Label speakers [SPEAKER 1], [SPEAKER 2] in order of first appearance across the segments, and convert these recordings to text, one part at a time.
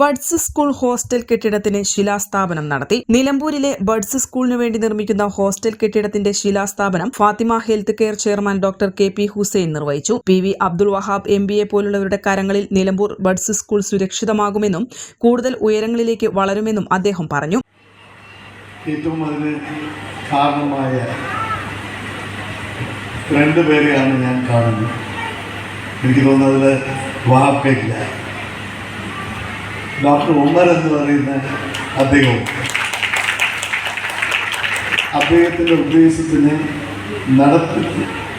[SPEAKER 1] Buds school hostel കെട്ടിടത്തിന് ശിലാസ്ഥാപനം നടത്തി. നിലമ്പൂരിലെ ബഡ്സ് സ്കൂളിനു വേണ്ടി നിർമ്മിക്കുന്ന ഹോസ്റ്റൽ കെട്ടിടത്തിന്റെ ശിലാസ്ഥാപനം Fathima health care chairman doctor K P Hussain നിർവഹിച്ചു. P V Abdul Wahab M B A പോലുള്ളവരുടെ കരങ്ങളിൽ നിലമ്പൂർ ബഡ്സ് സ്കൂൾ സുരക്ഷിതമാകുമെന്നും കൂടുതൽ ഉയരങ്ങളിലേക്ക് വളരുമെന്നും അദ്ദേഹം പറഞ്ഞു.
[SPEAKER 2] ഏറ്റവും രണ്ടുപേരെയാണ് ഞാൻ കാണുന്നത്. എനിക്ക് തോന്നുന്നത് വാപ്പയില്ല ഡോക്ടർ ഉമർ എന്ന് പറയുന്ന അദ്ദേഹവും അദ്ദേഹത്തിന്റെ ഉദ്ദേശത്തിന് നടത്തി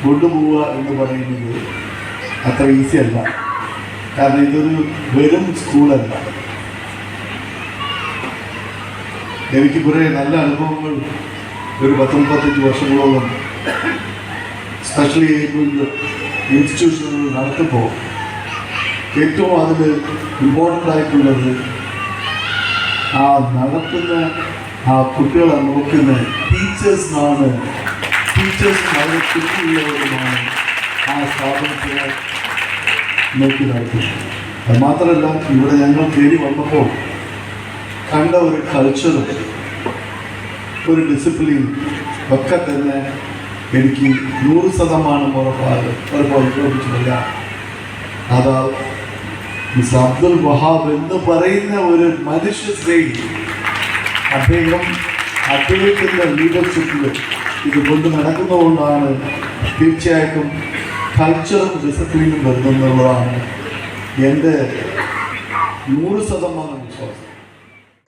[SPEAKER 2] കൊണ്ടുപോവുക എന്ന് പറയുന്നത് അത്ര ഈസി അല്ല. കാരണം ഇതൊരു വെറും സ്കൂളല്ല എനിക്ക് കുറേ നല്ല അനുഭവങ്ങൾ ഒരു പത്ത് മുപ്പത്തഞ്ച് വർഷങ്ങളോളം സ്പെഷ്യലി ഏബിൾഡ് ഇൻസ്റ്റിറ്റ്യൂഷനുകൾ നടത്തുമ്പോൾ ഏറ്റവും അതിൽ ഇമ്പോർട്ടന്റ് ആയിട്ടുള്ളത് ആ നടത്തുന്ന ആ കുട്ടികളെ നോക്കുന്ന ടീച്ചേഴ്സിനാണ് ടീച്ചേഴ്സും ആ സ്ഥാപനത്തിനെ നോക്കി നടത്തുന്നത് അത് മാത്രമല്ല ഇവിടെ ഞങ്ങൾ കയറി വന്നപ്പോൾ കണ്ട ഒരു കൾച്ചറും ഒരു ഡിസിപ്ലിൻ ഒക്കെ തന്നെ എനിക്ക് നൂറ് ശതമാനം ഉറപ്പാണ് ഉറപ്പ് പറയാം അതാ മിസ് അബ്ദുൽ വഹാബ് എന്ന് പറയുന്ന ഒരു മനുഷ്യ സ്നേഹി അദ്ദേഹം അദ്ദേഹത്തിന്റെ ലീഡർഷിപ്പിൽ ഇത് കൊണ്ട് നടക്കുന്നതുകൊണ്ടാണ് തീർച്ചയായിട്ടും കൾച്ചറും ഡിസിപ്ലിനും വരുന്നെന്നുള്ളതാണ് എന്റെ നൂറ് ശതമാനം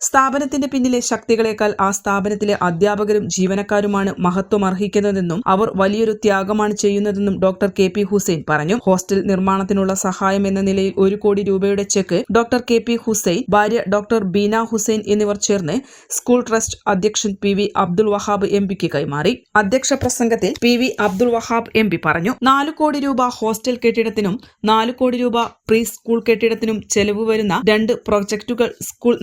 [SPEAKER 1] സ്ഥാപനത്തിന്റെ പിന്നിലെ ശക്തികളെക്കാൾ ആ സ്ഥാപനത്തിലെ അധ്യാപകരും ജീവനക്കാരുമാണ് മഹത്വം അർഹിക്കുന്നതെന്നും അവർ വലിയൊരു ത്യാഗമാണ് ചെയ്യുന്നതെന്നും ഡോക്ടർ കെ പി ഹുസൈൻ പറഞ്ഞു. ഹോസ്റ്റൽ നിർമ്മാണത്തിനുള്ള സഹായം എന്ന നിലയിൽ ഒരു കോടി രൂപയുടെ cheque doctor K P Hussain ഭാര്യ ഡോക്ടർ ബീന ഹുസൈൻ എന്നിവർ ചേർന്ന് സ്കൂൾ ട്രസ്റ്റ് അധ്യക്ഷൻ P V Abdul Wahab M പിക്ക് കൈമാറി. അധ്യക്ഷ പ്രസംഗത്തിൽ P V Abdul Wahab M P പറഞ്ഞു. നാലു കോടി രൂപ ഹോസ്റ്റൽ കെട്ടിടത്തിനും നാലു കോടി രൂപ പ്രീ സ്കൂൾ കെട്ടിടത്തിനും ചെലവ് വരുന്ന രണ്ട് പ്രൊജക്ടുകൾ സ്കൂൾ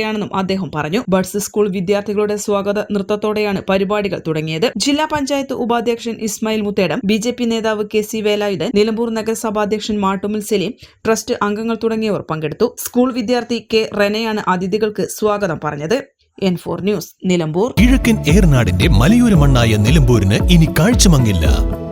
[SPEAKER 1] നടപ്പാക്കുകയാണെന്നും അദ്ദേഹം പറഞ്ഞു. ബഡ്സ് സ്കൂൾ വിദ്യാർത്ഥികളുടെ സ്വാഗത നൃത്തത്തോടെയാണ് പരിപാടികൾ തുടങ്ങിയത്. ജില്ലാ പഞ്ചായത്ത് ഉപാധ്യക്ഷൻ Ismail Muthedam B J P നേതാവ് കെ സി വേലായുധൻ നിലമ്പൂർ നഗരസഭാധ്യക്ഷൻ മാട്ടുമിൽ സലീം ട്രസ്റ്റ് അംഗങ്ങൾ തുടങ്ങിയവർ പങ്കെടുത്തു. സ്കൂൾ വിദ്യാർത്ഥി കെ റെനയാണ് അതിഥികൾക്ക് സ്വാഗതം പറഞ്ഞത്. N four news Nilambur.
[SPEAKER 3] കിഴക്കൻ ഏർനാടിന്റെ മലയോര മണ്ണായ നിലമ്പൂരിന് ഇനി കാഴ്ചമങ്ങില്ല.